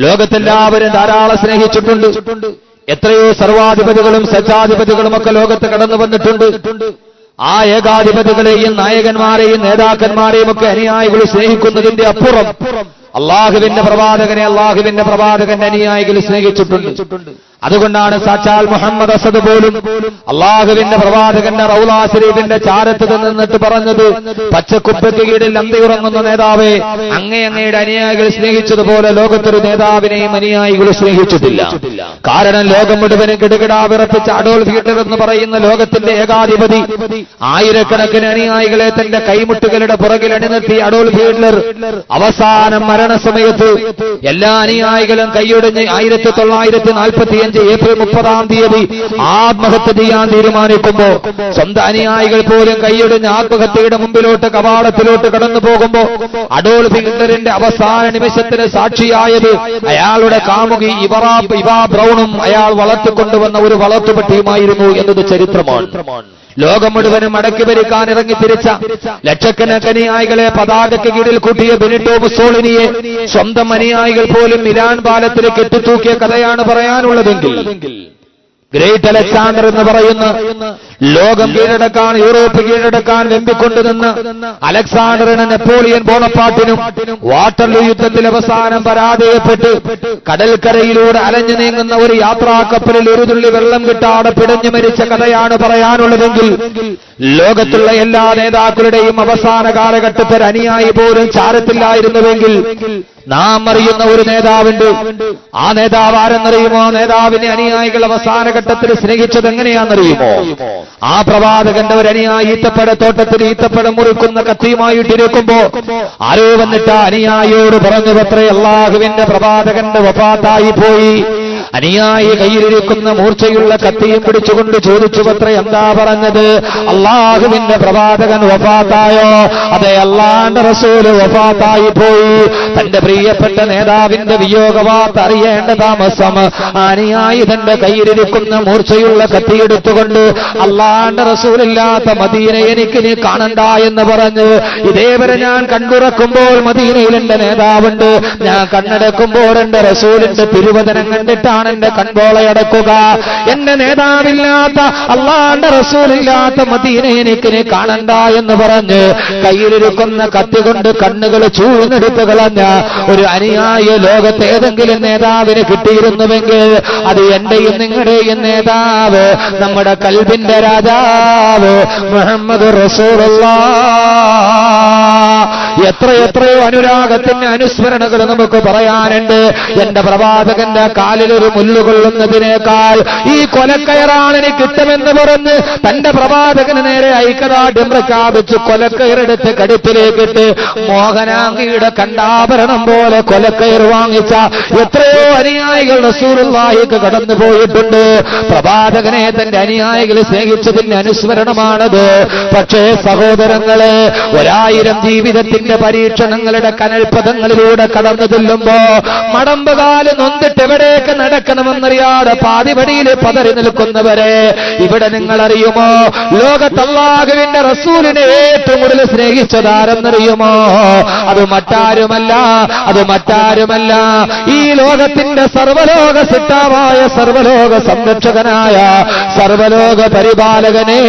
ലോകത്തെല്ലാവരും ധാരാളം സ്നേഹിച്ചിട്ടുണ്ട്. എത്രയോ സർവാധിപതികളും സജ്ജാധിപതികളും ഒക്കെ ലോകത്ത് കടന്നു വന്നിട്ടുണ്ട്. ആ ഏകാധിപതികളെയും നായകന്മാരെയും നേതാക്കന്മാരെയും ഒക്കെ അനുയായികൾ സ്നേഹിക്കുന്നതിന്റെ അപ്പുറം അള്ളാഹുവിന്റെ പ്രവാചകനെ അള്ളാഹുവിന്റെ പ്രവാചകന്റെ അനുയായികൾ സ്നേഹിച്ചിട്ടുണ്ട്. അതുകൊണ്ടാണ് സാക്ഷാൽ മുഹമ്മദ് അസദ് പോലും അള്ളാഹുവിന്റെ പ്രവാചകന്റെ റൗലാ ശരീഫിന്റെ ചാരത്ത് നിന്നിട്ട് പറഞ്ഞത് പച്ചക്കുപ്പയ്ക്ക് കീഴിൽ അന്തിയുറങ്ങുന്ന നേതാവെ അങ്ങേ അങ്ങയുടെ അനുയായികൾ സ്നേഹിച്ചതുപോലെ ലോകത്തൊരു നേതാവിനെയും അനുയായികൾ സ്നേഹിച്ചിട്ടില്ല. കാരണം ലോകം മുഴുവനും കിടുകിടാ വിറപ്പിച്ച അഡോൾഫ് ഹിറ്റ്ലർ എന്ന് പറയുന്ന ലോകത്തിന്റെ ഏകാധിപതി ആയിരക്കണക്കിന് അനുയായികളെ തന്റെ കൈമുട്ടുകളുടെ പുറകിൽ അണിനിർത്തി അഡോൾഫ് ഹിറ്റ്ലർ അവസാനം മരണസമയത്ത് എല്ലാ അനുയായികളും കൈയൊടിഞ്ഞ് ആയിരത്തി തൊള്ളായിരത്തി നാൽപ്പത്തിയഞ്ച് ഏപ്രിൽ മുപ്പതാം തീയതി ആത്മഹത്യ ചെയ്യാൻ തീരുമാനിക്കുമ്പോ സ്വന്തം അനുയായികൾ പോലും കൈയൊടിഞ്ഞ് ആത്മഹത്യയുടെ മുമ്പിലോട്ട് കവാടത്തിലോട്ട് കടന്നു പോകുമ്പോ അഡോൾഫ് ഹിറ്റ്ലറിന്റെ അവസാന നിമിഷത്തിന് സാക്ഷിയായത് അയാളുടെ കാമുകി ഇവറാ ഇവാ ബ്രൗണും അയാൾ വളർത്തിക്കൊണ്ടുവന്ന ഒരു വളർത്തുപട്ടിയുമായിരുന്നു എന്നത് ചരിത്രമാണ്. ലോകം മുഴുവനും അടക്കി ഭരിക്കാൻ ഇറങ്ങി തിരിച്ച ലക്ഷക്കണക്കനുയായികളെ പതാകയ്ക്ക് കീഴിൽ കൂട്ടിയ ബെനിറ്റോ മുസോളിനിയെ സ്വന്തം അനുയായികൾ പോലും ഇരാൻ പാലത്തിൽ കെട്ടിത്തൂക്കിയ കഥയാണ് പറയാനുള്ളതെങ്കിൽ ഗ്രേറ്റ് അലക്സാണ്ടർ എന്ന് പറയുന്ന ലോകം കീഴടക്കാൻ യൂറോപ്പ് കീഴടക്കാൻ വെമ്പിക്കൊണ്ടുനിന്ന് അലക്സാണ്ടറിന് നെപ്പോളിയൻ ബോണപ്പാട്ടിനും വാട്ടർലൂ യുദ്ധത്തിൽ അവസാനം പരാജയപ്പെട്ട് കടൽക്കരയിലൂടെ അലഞ്ഞു നീങ്ങുന്ന ഒരു യാത്രാക്കപ്പലിൽ ഒരു തുള്ളി വെള്ളം കിട്ടാതെ പിടഞ്ഞു മരിച്ച കഥയാണ് പറയാനുള്ളതെങ്കിൽ ലോകത്തുള്ള എല്ലാ നേതാക്കളുടെയും അവസാന കാലഘട്ടത്തിൽ അനുയായി പോലും ചാരത്തില്ലായിരുന്നുവെങ്കിൽ നാം അറിയുന്ന ഒരു നേതാവുണ്ട്. ആ നേതാവ് ആരെന്നറിയുമോ? നേതാവിനെ അനുയായികൾ അവസാന ഘട്ടത്തിൽ സ്നേഹിച്ചത് എങ്ങനെയാണെന്നറിയുമോ? ആ പ്രവാചകന്റെ ഒരു അനുയായി ഈത്തപ്പഴത്തോട്ടത്തിൽ ഈത്തപ്പഴം മുറിക്കുന്ന കത്തിയുമായിട്ടിരിക്കുമ്പോ ആരോ വന്നിട്ട് അനിയായിയോട് പറഞ്ഞു പത്രേ അള്ളാഹുവിന്റെ പ്രവാചകന്റെ വഫാത്തായി പോയി. അനുയായി കയ്യിലിരിക്കുന്ന മൂർച്ചയുള്ള കത്തിയും പിടിച്ചുകൊണ്ട് ചോദിച്ചു പത്ര എന്താ പറഞ്ഞത്? അള്ളാഹുവിന്റെ പ്രവാചകൻ വഫാത്തായോ? അതെ അള്ളാന്റെ റസൂൽ വഫാത്തായി പോയി. തന്റെ പ്രിയപ്പെട്ട നേതാവിന്റെ വിയോഗവാർത്ത അറിയേണ്ട താമസം. അനുയായി തന്റെ കയ്യിലിരിക്കുന്ന മൂർച്ചയുള്ള കത്തിയെടുത്തുകൊണ്ട് അള്ളാന്റെ റസൂലില്ലാത്ത മദീനെ എനിക്ക് നീ കാണണ്ട എന്ന് പറഞ്ഞ് ഇതേവരെ ഞാൻ കണ്ടുറക്കുമ്പോൾ മദീനയിൽ എന്റെ നേതാവുണ്ട്. ഞാൻ കണ്ണടക്കുമ്പോൾ എന്റെ റസൂലിന്റെ തിരുവചനം കണ്ടിട്ടാണ് എന്റെ കൺപോളയടക്കുക എന്റെ നേതാവില്ലാത്ത അള്ളാന്റെ റസൂലില്ലാത്ത മദീനെ നീ കാണണ്ട എന്ന് പറഞ്ഞ് കയ്യിലിരിക്കുന്ന കത്തി കൊണ്ട് കണ്ണുകൾ ചൂഴ്ന്നെടുത്ത് കളഞ്ഞ ഒരു അനുയായ ലോകത്ത് ഏതെങ്കിലും നേതാവിന് കിട്ടിയിരുന്നുവെങ്കിൽ അത് എന്റെയും നിങ്ങളുടെയും നേതാവ് നമ്മുടെ കൽബിന്റെ രാജാവ് മുഹമ്മദ് റസൂലുള്ള എത്ര എത്രയോ അനുരാഗത്തിന്റെ അനുസ്മരണകൾ നമുക്ക് പറയാനുണ്ട്. എന്റെ പ്രവാചകന്റെ കാലിൽ ഒരു മുല്ലുകൊള്ളുന്നതിനേക്കാൾ ഈ കൊലക്കയറാണ് എനിക്ക് കിട്ടുമെന്ന് പറഞ്ഞ് തന്റെ പ്രവാചകന് നേരെ ഐക്യദാർഢ്യം പ്രഖ്യാപിച്ച് കൊലക്കയറെടുത്ത് കടുപ്പിലേക്കിട്ട് മോഹനാംഗിയുടെ കണ്ടാഭരണം പോലെ കൊലക്കയർ വാങ്ങിച്ച എത്രയോ അനുയായികൾ റസൂറുള്ളാഹിക്ക് കടന്നു പോയിട്ടുണ്ട്. പ്രവാചകനെ തന്റെ അനുയായികൾ സ്നേഹിച്ചതിന്റെ അനുസ്മരണമാണത്. പക്ഷേ സഹോദരങ്ങളെ ഒരായിരം ജീവിതത്തിന്റെ പരീക്ഷണങ്ങളുടെ കനൽപഥങ്ങളിലൂടെ കടന്നു ചെല്ലുമ്പോ മടമ്പുകാൽ നൊന്നിട്ട് എവിടേക്ക് നടക്കണമെന്നറിയാതെ പാതിപടിയിൽ പതറി നിൽക്കുന്നവരെ ഇവിടെ നിങ്ങൾ അറിയുമോ ലോകത്തല്ലാഹുവിന്റെ റസൂലിനെ ഏറ്റവും കൂടുതൽ സ്നേഹിച്ചതാരെന്നറിയുമോ? അത് മറ്റാരുമല്ല അത് മറ്റാരുമല്ല. ഈ ലോകത്തിന്റെ സർവലോക സിട്ടാവായ സർവലോക സംരക്ഷകനായ സർവലോക പരിപാലകനെ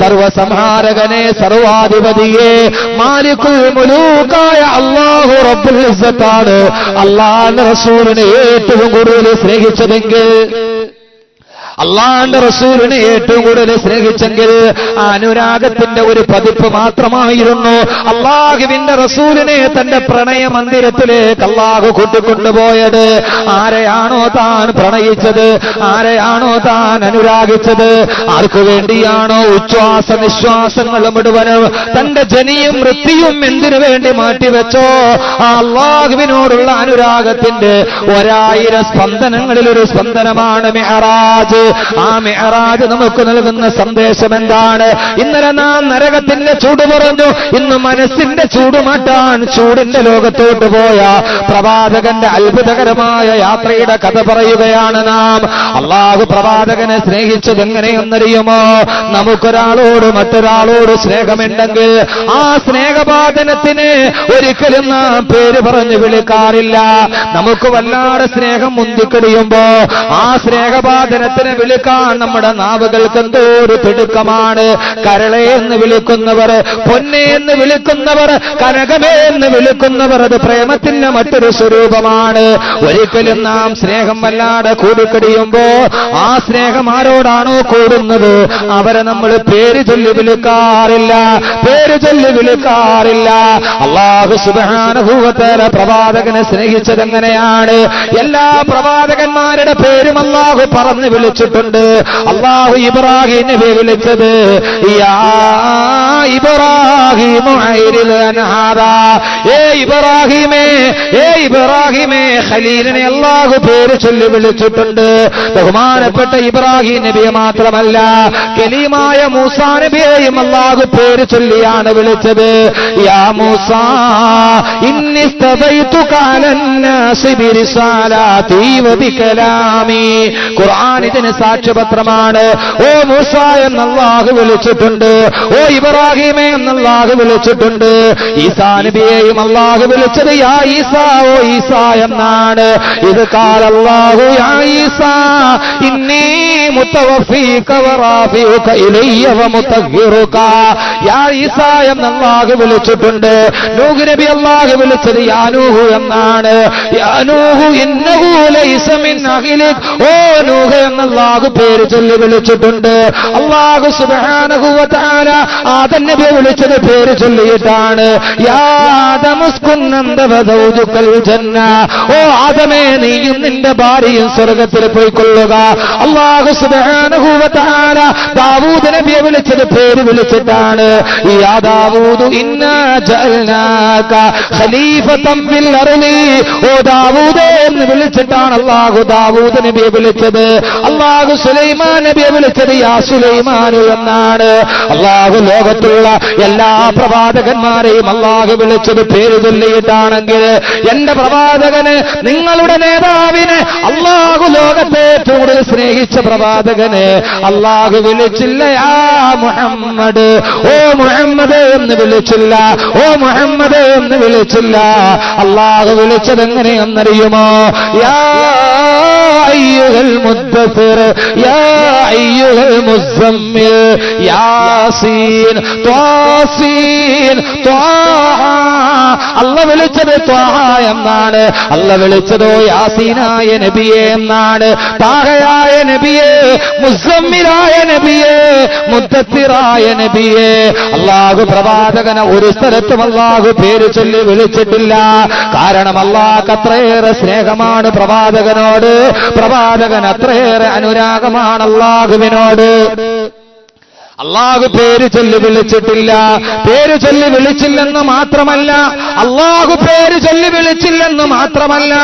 സർവസംഹാരകനെ സർവാധിപതിയെ മാലിക്കുൽ മുലൂക്കായ അള്ളാഹു റബ്ബുൽ ഇസ്സത്താണ്. അള്ളാഹുവിന്റെ റസൂലിനെ ഏറ്റവും കൂടുതൽ സ്നേഹിച്ചതെങ്കിൽ അള്ളാന്റെ റസൂലിനെ ഏറ്റവും കൂടുതൽ സ്നേഹിച്ചെങ്കിൽ അനുരാഗത്തിന്റെ ഒരു പതിപ്പ് മാത്രമായിരുന്നു. അള്ളാഹുവിന്റെ റസൂലിനെ തന്റെ പ്രണയ മന്ദിരത്തിലേക്ക് അള്ളാഹു കൂട്ടിക്കൊണ്ടുപോയത്. ആരെയാണോ താൻ പ്രണയിച്ചത്? ആരെയാണോ താൻ അനുരാഗിച്ചത്? ആർക്കു വേണ്ടിയാണോ ഉച്ഛ്വാസ നിശ്വാസങ്ങൾ മുഴുവനും തന്റെ ജനിയും വൃത്തിയും എന്തിനു വേണ്ടി മാറ്റിവെച്ചോ? ആ അള്ളാഹുവിനോടുള്ള അനുരാഗത്തിന്റെ ഒരായിരം സ്പന്ദനങ്ങളിൽ ഒരു സ്പന്ദനമാണ് മെഹറാജ്. ആ മെഹറാജ് നമുക്ക് നൽകുന്ന സന്ദേശം എന്താണ്? ഇന്നലെ നാം നരകത്തിന്റെ ചൂട് പറഞ്ഞു. ഇന്ന് മനസ്സിന്റെ ചൂട് മാറ്റാൻ ചൂടിന്റെ ലോകത്തോട്ട് പോയ പ്രവാചകന്റെ അത്ഭുതകരമായ യാത്രയുടെ കഥ പറയുകയാണ് നാം. അള്ളാഹു പ്രവാചകനെ സ്നേഹിച്ചത് എങ്ങനെയെന്നറിയുമോ? നമുക്കൊരാളോട് മറ്റൊരാളോട് സ്നേഹമുണ്ടെങ്കിൽ ആ സ്നേഹപാതനത്തിന് ഒരിക്കലും നാം പേര് പറഞ്ഞു വിളിക്കാറില്ല. നമുക്ക് വല്ലാതെ സ്നേഹം മുന്തിക്കടിയുമ്പോ ആ സ്നേഹപാതനത്തിന് വിളിക്കാൻ നമ്മുടെ നാവുകൾക്ക് എന്തോ ഒരു തിടുക്കമാണ്. കരളെ എന്ന് വിളിക്കുന്നവർ പൊന്നെ എന്ന് വിളിക്കുന്നവർ കനകമേ എന്ന് വിളിക്കുന്നവർ അത് പ്രേമത്തിന്റെ മറ്റൊരു സ്വരൂപമാണ്. ഒരിക്കലും നാം സ്നേഹം വല്ലാതെ കൂടിക്കടിയുമ്പോ ആ സ്നേഹം ആരോടാണോ കൂടുന്നത്? അവരെ നമ്മൾ പേര് ചൊല്ലി വിളിക്കാറില്ല പേര് ചൊല്ലി വിളിക്കാറില്ല. അള്ളാഹു സുബാനുഭൂവത്തേറെ പ്രവാചകനെ സ്നേഹിച്ചത് എങ്ങനെയാണ് എല്ലാ പ്രവാചകന്മാരുടെ പേരും അള്ളാഹു പറഞ്ഞു വിളിച്ചിട്ടുണ്ട്. അള്ളാഹു ഇബ്രാഹിം നബിയെ വിളിച്ചത് ഇബ്രാഹിം ഏ ഇബ്രാഹിമേ ഏ ഇബ്രാഹിമേ ഖലീലിനെ അള്ളാഹു പേര് ചൊല്ലി വിളിച്ചിട്ടുണ്ട്. ബഹുമാനപ്പെട്ട ഇബ്രാഹിം നബിയെ മാത്രമല്ല കലീമായ മൂസാ നബിയെയും അള്ളാഹു പേര് ചൊല്ലിയാണ് വിളിച്ചത്. യാ മൂസ ഖുർആൻ ഇതിന് സാക്ഷ്യപത്രമാണ്. ഓ മൂസ എന്നാഹ് വിളിച്ചിട്ടുണ്ട്. ഓ ഇബ്രാഹിമേ എന്നാഹ് വിളിച്ചിട്ടുണ്ട്. ഈസാ നബിയെയും അള്ളാഹു വിളിച്ചത് യാ ഈസാ ഓ ഈസാ എന്നാണ്. ഇത് കാലല്ലാഹു യാ ഈസാ ഇന്നേ മുത്തവഫീക വറാഫിഉക ഇലയ്യ വമുതഗ്ഗിറുക യാ ഈസാ എന്ന് വിളിച്ചിട്ടുണ്ട്. നൂഹ് നബി അള്ളാഹു വിളിച്ചത് യാ നൂഹു എന്നാണ്. യാ നൂഹു ഇന്നഹു ലൈസ മിൻ അഹ്ലിക് ഓ നൂഹ് എന്ന് അള്ളാഹു പേര് ചൊല്ലി വിളിച്ചിട്ടുണ്ട്. അള്ളാഹു സുബ്ഹാനഹു ആ തന്നെ ആദം നബിയെ വിളിച്ചത് പേര് ചൊല്ലിയിട്ടാണ്. ഓ ആദമേ നീയും നിന്റെ ഭാര്യയും സ്വർഗത്തിൽ പോയിക്കൊള്ളുക. അള്ളാഹു പേര് ദാവൂദ് നബിയെ വിളിച്ചത് പേര് വിളിച്ചിട്ടാണ്. യാ ദാവൂദ് ഇന്നാ ജഅൽനാക ഖലീഫതൻ ഫിൽ അർളി. ഓ ദാവൂദേ എന്ന് വിളിച്ചിട്ടാണ് അള്ളാഹു ദാവൂദ് നബിയെ വിളിച്ചത്. അള്ളാഹു സുലൈമാൻ നബിയെ വിളിച്ചത് യാ സുലൈമാനു എന്നാണ്. അള്ളാഹു ലോകത്തുള്ള എല്ലാ പ്രവാചകന്മാരെയും അള്ളാഹു വിളിച്ചത് പേര് ചൊല്ലിയിട്ടാണെങ്കിൽ എന്റെ പ്രവാചകന് നിങ്ങളുടെ നേതാവിന് അള്ളാഹു ലോകത്തെ കൂടുതൽ സ്നേഹിച്ച പ്രവാചകന് അള്ളാഹു വിളിച്ചില്ല യാ മുഹമ്മദ് ഓ മുഹമ്മദ് എന്ന് വിളിച്ചില്ല ഓ മുഹമ്മദ് എന്ന് വിളിച്ചില്ല. അള്ളാഹു വിളിച്ചത് എങ്ങനെയെന്നറിയുമോ യാ അയ്യുഹൽ മുദ്ദസിർ യാ അയ്യുഹൽ മുസമ്മിൽ യാസീൻ ത്വാസീൻ അല്ല വിളിച്ചത് ത്വാഹ എന്നാണ്. അല്ല വിളിച്ചതോ യാസീനായ നബിയെ എന്നാണ്. താഹയായ നബിയെ മുസമ്മിലായ നബിയെ മുദ്ദത്തിറായ നബിയെ. അള്ളാഹു പ്രവാചകനെ ഒരു സ്ഥലത്തും അള്ളാഹു പേര് ചൊല്ലി വിളിച്ചിട്ടില്ല. കാരണം അള്ളാഹ് അത്രയേറെ സ്നേഹമാണ് പ്രവാചകനോട്. പ്രവാചകൻ അത്രയേറെ അനുരാഗമാണ് അള്ളാഹുവിനോട് അള്ളാഹു പേര് ചൊല്ലി വിളിച്ചിട്ടില്ല. പേര് ചൊല്ലി വിളിച്ചില്ലെന്ന് മാത്രമല്ല അള്ളാഹു പേര് ചൊല്ലി വിളിച്ചില്ലെന്ന് മാത്രമല്ല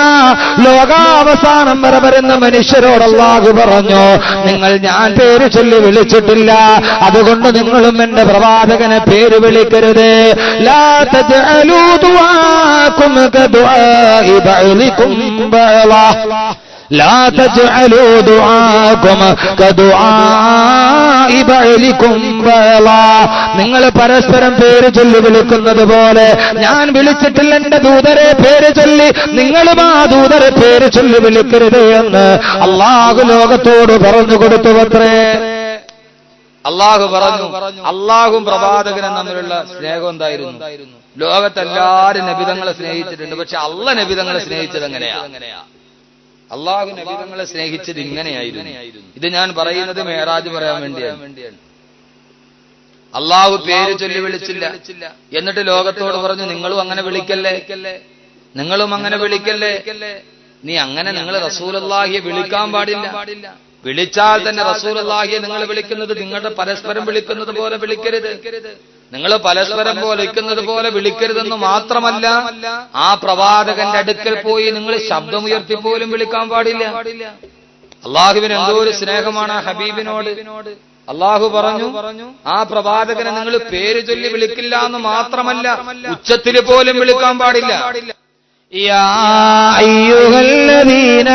ലോകാവസാനം വരെ വരുന്ന മനുഷ്യരോട് അള്ളാഹു പറഞ്ഞു നിങ്ങൾ ഞാൻ പേര് ചൊല്ലി വിളിച്ചിട്ടില്ല. അതുകൊണ്ട് നിങ്ങളും എന്റെ പ്രവാചകനെ പേര് വിളിക്കരുത്. ലാ തജ്അലൂ ദുആക്കും കദുആഇ ബഅലിക്കും ബഅള لا تجعلوا دعاكم كدعاء بعلكم بلا നിങ്ങൾ പരസ്പരം പേര് ചൊല്ലി വിളിക്കുന്നത് പോലെ ഞാൻ വിളിച്ചിട്ടില്ല എന്റെ ദൂതരെ പേര് ചൊല്ലി നിങ്ങളും ആ ദൂതരെ പേര് ചൊല്ലി വിളിക്കരുത് എന്ന് അള്ളാഹു ലോകത്തോട് പറഞ്ഞു കൊടുത്തു അത്രേ അള്ളാഹു പറഞ്ഞു അള്ളാഹും പ്രവാചകനും തമ്മിലുള്ള സ്നേഹം എന്തായിരുന്നു ലോകത്തെല്ലാരും നബിതങ്ങളെ സ്നേഹിച്ചിട്ടുണ്ട് പക്ഷെ അള്ള നബിതങ്ങളെ സ്നേഹിച്ചത് എങ്ങനെയാ അള്ളാഹു നബിതങ്ങളെ സ്നേഹിച്ചത് ഇങ്ങനെയായിരുന്നു. ഇത് ഞാൻ പറയുന്നത് മേറാജ് പറയാൻ വേണ്ടിയാണ്. അള്ളാഹു പേര് ചൊല്ലി വിളിച്ചില്ല. എന്നിട്ട് ലോകത്തോട് പറഞ്ഞു നിങ്ങളും അങ്ങനെ വിളിക്കല്ലേ? നിങ്ങളും അങ്ങനെ വിളിക്കല്ലേ? നീ അങ്ങനെ നിങ്ങൾ റസൂലല്ലാഹിയെ വിളിക്കാൻ പാടില്ല. വിളിച്ചാൽ തന്നെ റസൂലല്ലാഹിയെ നിങ്ങൾ വിളിക്കുന്നത് നിങ്ങളുടെ പരസ്പരം വിളിക്കുന്നത് പോലെ വിളിക്കരുത്. നിങ്ങൾ പരസ്പരം വിളിക്കുന്നത് പോലെ വിളിക്കരുതെന്ന് മാത്രമല്ല ആ പ്രവാചകന്റെ അടുക്കൽ പോയി നിങ്ങൾ ശബ്ദമുയർത്തി പോലും വിളിക്കാൻ പാടില്ല. അള്ളാഹുവിന് എന്തോ ഒരു സ്നേഹമാണ് ആ ഹബീബിനോട്. അള്ളാഹു പറഞ്ഞു ആ പ്രവാചകനെ നിങ്ങൾ പേര് ചൊല്ലി വിളിക്കില്ല എന്ന് മാത്രമല്ല ഉച്ചത്തിൽ പോലും വിളിക്കാൻ പാടില്ല. يا أيها الذين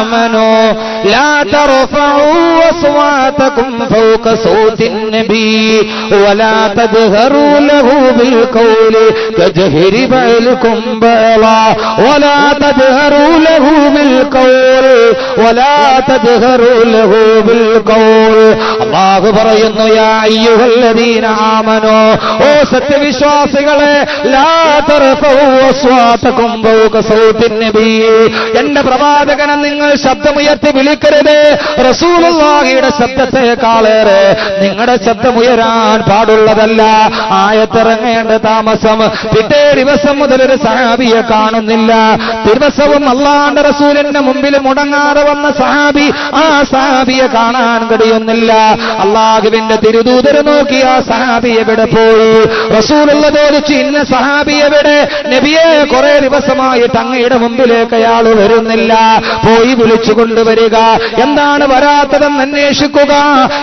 آمنوا لا ترفعوا أصواتكم فوق صوت النبي ولا تجهروا له بالقول كجهر بعلكم بعضا ولا تجهروا له بالقول ولا تجهروا له بالقول അള്ളാഹു പറയുന്നു ആമനോ ഓ സത്യവിശ്വാസികളെ എന്റെ പ്രവാചകനെ നിങ്ങൾ ശബ്ദമുയർത്തി വിളിക്കരുത്. റസൂലുള്ളാഹിയുടെ ശബ്ദത്തെക്കാളേറെ നിങ്ങളുടെ ശബ്ദമുയരാൻ പാടുള്ളതല്ല. ആയത്തിറങ്ങേണ്ട താമസം പിറ്റേ ദിവസം മുതൽ ഒരു സഹാബിയെ കാണുന്നില്ല. ദിവസവും അള്ളാന്റെ റസൂലിന്റെ മുമ്പിൽ മുടങ്ങാതെ വന്ന സഹാബി ആ സഹാബിയെ കാണാൻ കഴിയുന്നില്ല. അള്ളാഹുവിന്റെ തിരുദൂതരെ നോക്കി ആ സഹാബി എവിടെ പോയി? റസൂലുള്ള ചോദിച്ചു ഇന്ന സഹാബി എവിടെ? നബിയെ കുറെ ദിവസമായിട്ട് അങ്ങയുടെ മുമ്പിലേക്ക് അയാൾ വരുന്നില്ല. പോയി വിളിച്ചു കൊണ്ടുവരിക. എന്താണ് വരാത്തതെന്ന് അന്വേഷിക്കുക.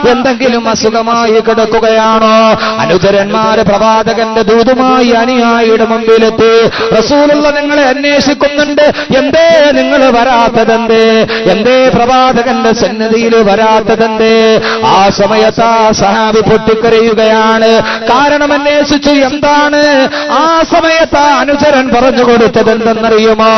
എന്തെങ്കിലും അസുഖമായി കിടക്കുകയാണോ? അനുചരന്മാര് പ്രവാചകന്റെ ദൂതുമായി അനുയായിയുടെ മുമ്പിലെത്തി. റസൂലുള്ള നിങ്ങളെ അന്വേഷിക്കുന്നുണ്ട്. എന്തേ നിങ്ങൾ വരാത്തതെന്തേ? എന്തേ പ്രവാചകന്റെ സന്നിധിയിൽ വരാത്തതെന്തേ? ആ സമയത്ത് ആ സഹാബി പൊട്ടിക്കരയുകയാണ്. കാരണം അന്വേഷിച്ചു എന്താണ്? ആ സമയത്ത് അനുചരൻ പറഞ്ഞു കൊടുത്തത് എന്തെന്നറിയുമോ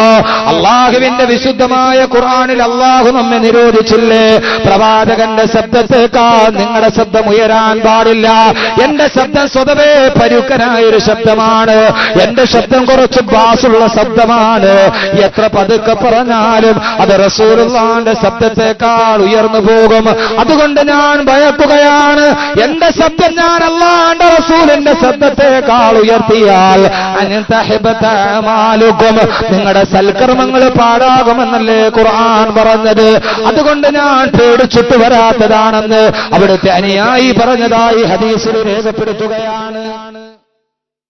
അള്ളാഹുവിന്റെ വിശുദ്ധമായ ഖുർആനിൽ അള്ളാഹു നമ്മെ നിരോധിച്ചില്ലേ? പ്രവാചകന്റെ ശബ്ദത്തേക്കാൾ നിങ്ങളുടെ ശബ്ദം ഉയരാൻ പാടില്ല. എന്റെ ശബ്ദം സ്വതവേ പരുക്കനായ ഒരു ശബ്ദമാണ്. എന്റെ ശബ്ദം കുറച്ച് ബാസുള്ള ശബ്ദമാണ്. എത്ര പതുക്കെ പറഞ്ഞാലും അത് റസൂലുള്ളാന്റെ ശബ്ദത്തെക്കാൾ ഉയർന്നു പോകും. അതുകൊണ്ട് ഞാൻ ഭയക്കുകയാണ് എന്റെ ശബ്ദം ഞാൻ അല്ലാണ്ട് റസൂലിന്റെ ശബ്ദത്തെക്കാൾ ഉയർത്തിയാൽ അനിതഹിബതമാലുക്കും നിങ്ങളുടെ സൽക്കർമ്മങ്ങൾ പാടാകുമെന്നല്ലേ ഖുർആൻ പറഞ്ഞത്? അതുകൊണ്ട് ഞാൻ പേടിച്ചിട്ട് വരാത്തതാണെന്ന് അവിടുത്തെ അനുയായി പറഞ്ഞതായി ഹദീസിൽ രേഖപ്പെടുത്തുകയാണ്.